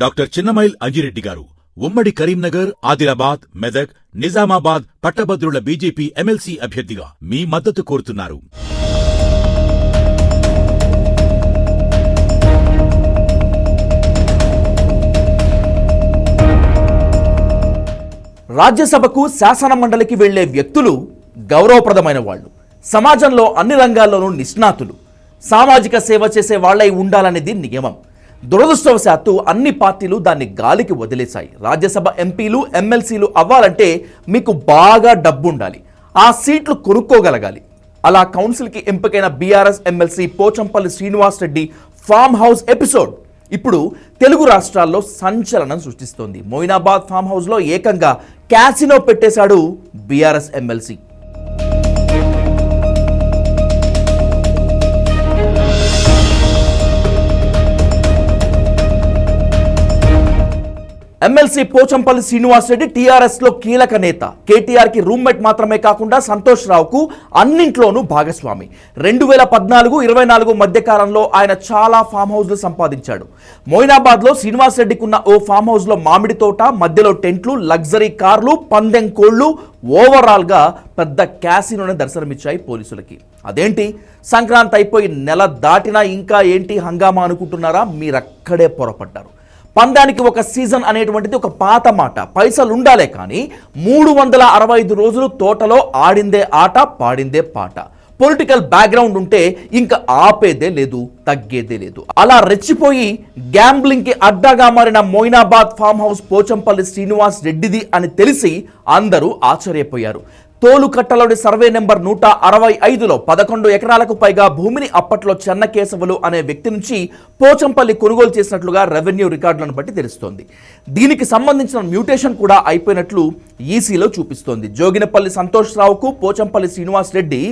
Doctor Chinnamail Anji Reddy గారు ఉమ్మడి కరీంనగర్ ఆదిలాబాద్ మెదక్ నిజామాబాద్ పట్టభద్రుల బీజేపీ ఎమ్మెల్సీ అభ్యర్థిగా మీ మద్దతు కోరుతున్నారు. రాజ్యసభకు శాసన మండలికి వెళ్ళే వ్యక్తులు గౌరవప్రదమైన వాళ్ళు. సమాజంలో అన్ని రంగాల్లోనూ నిష్ణాతులు. సామాజిక సేవ చేసే వాళ్ళై ఉండాలనేది నియమం. దురదృష్టవశాత్తు అన్ని పార్టీలు దాన్ని గాలికి వదిలేశాయి. రాజ్యసభ ఎంపీలు ఎమ్మెల్సీలు అవ్వాలంటే మీకు బాగా డబ్బు ఉండాలి ఆ సీట్లు కొనుక్కోగలగాలి. అలా కౌన్సిల్కి ఎంపికైన BRS MLC Pochampally Srinivas Reddy farm house episode. ఇప్పుడు తెలుగు రాష్ట్రాల్లో సంచలనం సృష్టిస్తోంది. మొయినాబాద్ ఫామ్ హౌస్లో ఏకంగా క్యాసినో పెట్టేశాడు BRS MLC. MLC Pochampally Srinivas Reddy టీఆర్ఎస్లో కీలక నేత. కేటీఆర్కి రూమ్మేట్ మాత్రమే కాకుండా సంతోష్ రావుకు అన్నింట్లోనూ భాగస్వామి. రెండు వేల పద్నాలుగు ఇరవై నాలుగు మధ్య కాలంలో ఆయన చాలా ఫామ్ హౌస్లు సంపాదించాడు. మొయినాబాద్లో శ్రీనివాస్ రెడ్డికి ఉన్న ఓ ఫామ్ హౌస్లో మామిడి తోట మధ్యలో టెంట్లు లగ్జరీ కార్లు పందెం కోళ్ళు ఓవరాల్గా పెద్ద క్యాసినోనే దర్శనమిచ్చాయి పోలీసులకి. అదేంటి? సంక్రాంతి అయిపోయి నెల దాటినా ఇంకా ఏంటి హంగామా అనుకుంటున్నారా? మీరక్కడే పొరపడ్డారు. పందానికి ఒక సీజన్ అనేటువంటిది ఒక పాత మాట. పైసలు ఉండాలే కానీ మూడు వందల అరవై ఐదు రోజులు తోటలో ఆడిందే ఆట పాడిందే పాట. పొలిటికల్ బ్యాక్గ్రౌండ్ ఉంటే ఇంకా ఆపేదే లేదు తగ్గేదే లేదు. అలా రెచ్చిపోయి గ్యాంబ్లింగ్కి అడ్డాగా మారిన మొయినాబాద్ ఫామ్ హౌస్ పోచంపల్లి శ్రీనివాస్ రెడ్డిది అని తెలిసి అందరూ ఆశ్చర్యపోయారు. తోలుకట్టలోని సర్వే నెంబర్ నూట అరవై ఐదులో పదకొండు ఎకరాలకు పైగా భూమిని అప్పట్లో చెన్నకేశవులు అనే వ్యక్తి నుంచి పోచంపల్లి కొనుగోలు చేసినట్లుగా రెవెన్యూ రికార్డులను బట్టి తెలుస్తోంది. దీనికి సంబంధించిన మ్యూటేషన్ కూడా అయిపోయినట్లు ఈసీలో చూపిస్తోంది. జోగినపల్లి సంతోష్ రావుకు పోచంపల్లి శ్రీనివాస్ రెడ్డి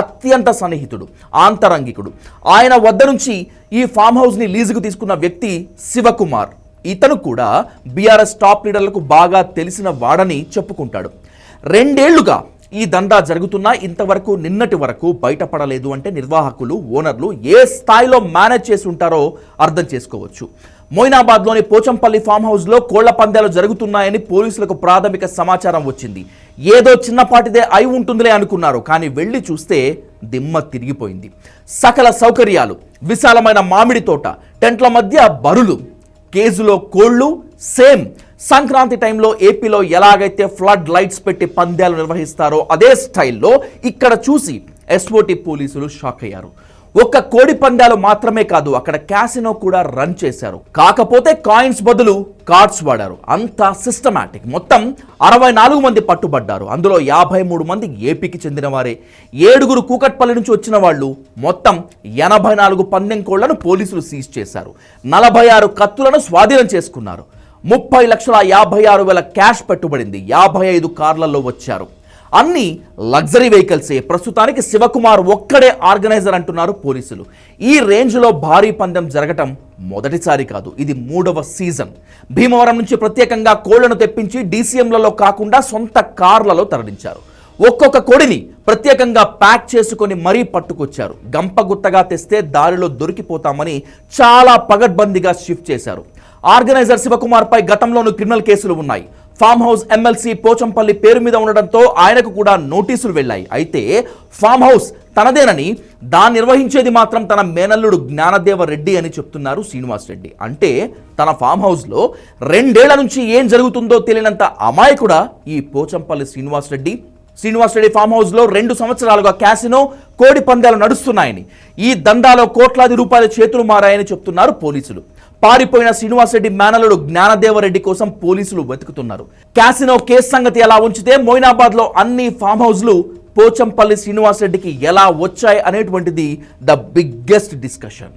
అత్యంత సన్నిహితుడు ఆంతరంగికుడు. ఆయన వద్ద నుంచి ఈ ఫామ్ హౌస్ని లీజుకు తీసుకున్న వ్యక్తి శివకుమార్. ఇతను కూడా బీఆర్ఎస్ టాప్ లీడర్లకు బాగా తెలిసిన వాడని చెప్పుకుంటాడు. రెండేళ్ళుగా ఈ దందా జరుగుతున్నా ఇంతవరకు నిన్నటి వరకు బయటపడలేదు అంటే నిర్వాహకులు ఓనర్లు ఏ స్థాయిలో మేనేజ్ చేసి ఉంటారో అర్థం చేసుకోవచ్చు. మొయినాబాద్లోని పోచంపల్లి ఫామ్ హౌస్లో కోళ్ళ పందాలు జరుగుతున్నాయని పోలీసులకు ప్రాథమిక సమాచారం వచ్చింది. ఏదో చిన్నపాటిదే అయి ఉంటుందిలే అనుకున్నారు కానీ వెళ్ళి చూస్తే దిమ్మ తిరిగిపోయింది. సకల సౌకర్యాలు విశాలమైన మామిడి తోట టెంట్ల మధ్య బరులు కేజులో కోళ్ళు సేమ్ సంక్రాంతి టైంలో ఏపీలో ఎలాగైతే ఫ్లడ్ లైట్స్ పెట్టి పందాలు నిర్వహిస్తారో అదే స్టైల్లో ఇక్కడ చూసి ఎస్ఓటి పోలీసులు షాక్ అయ్యారు. ఒక్క కోడి పందాలు మాత్రమే కాదు అక్కడ క్యాసినో కూడా రన్ చేశారు. కాకపోతే కాయిన్స్ బదులు కార్డ్స్ వాడారు. అంతా సిస్టమాటిక్. మొత్తం అరవై నాలుగు మంది పట్టుబడ్డారు. అందులో యాభై మూడు మంది ఏపీకి చెందిన వారే ఏడుగురు కూకట్పల్లి నుంచి వచ్చిన వాళ్ళు మొత్తం ఎనభై నాలుగు పందెం కోళ్ళను పోలీసులు సీజ్ చేశారు. నలభై ఆరు కత్తులను స్వాధీనం చేసుకున్నారు. ముప్పై లక్షల యాభై ఆరు వేల క్యాష్ పెట్టుబడింది. యాభై ఐదు కార్లలో వచ్చారు. అన్ని లగ్జరీ వెహికల్సే. ప్రస్తుతానికి శివకుమార్ ఒక్కడే ఆర్గనైజర్ అంటున్నారు పోలీసులు. ఈ రేంజ్లో భారీ పందెం జరగటం మొదటిసారి కాదు. ఇది మూడవ సీజన్. భీమవరం నుంచి ప్రత్యేకంగా కోళ్ళను తెప్పించి డీసీఎంలలో కాకుండా సొంత కార్లలో తరలించారు. ఒక్కొక్క కోడిని ప్రత్యేకంగా ప్యాక్ చేసుకొని మరీ పట్టుకొచ్చారు. గంపగుత్తగా తెస్తే దారిలో దొరికిపోతామని చాలా పగడ్బందీగా షిఫ్ట్ చేశారు. ఆర్గనైజర్ శివకుమార్ పై గతంలోనూ క్రిమినల్ కేసులు ఉన్నాయి. ఫామ్ హౌస్ ఎమ్మెల్సీ పోచంపల్లి పేరు మీద ఉండడంతో ఆయనకు కూడా నోటీసులు వెళ్ళాయి. అయితే ఫామ్ హౌస్ తనదేనని దాన్ని నిర్వహించేది మాత్రం తన మేనల్లుడు జ్ఞానదేవ రెడ్డి అని చెప్తున్నారు శ్రీనివాస్ రెడ్డి అంటే తన ఫామ్ హౌస్లో రెండేళ్ళ నుంచి ఏం జరుగుతుందో తెలియనంత అమాయకుడా ఈ పోచంపల్లి శ్రీనివాస్ రెడ్డి శ్రీనివాస్ రెడ్డి ఫామ్ హౌస్లో రెండు సంవత్సరాలుగా క్యాసినో కోడి పందాలు నడుస్తున్నాయని ఈ దందాలో కోట్లాది రూపాయల చేతులు మారాయని చెప్తున్నారు పోలీసులు. పారిపోయిన శ్రీనివాసరెడ్డి మేనలుడు జ్ఞానదేవరెడ్డి కోసం పోలీసులు వెతుకుతున్నారు. క్యాసినో కేసు సంగతి ఎలా ఉంచితే మొయినాబాద్లో అన్ని ఫామ్ హౌస్లు పోచంపల్లి శ్రీనివాసరెడ్డికి ఎలా వచ్చాయి అనేటువంటిది ద బిగ్గెస్ట్ డిస్కషన్.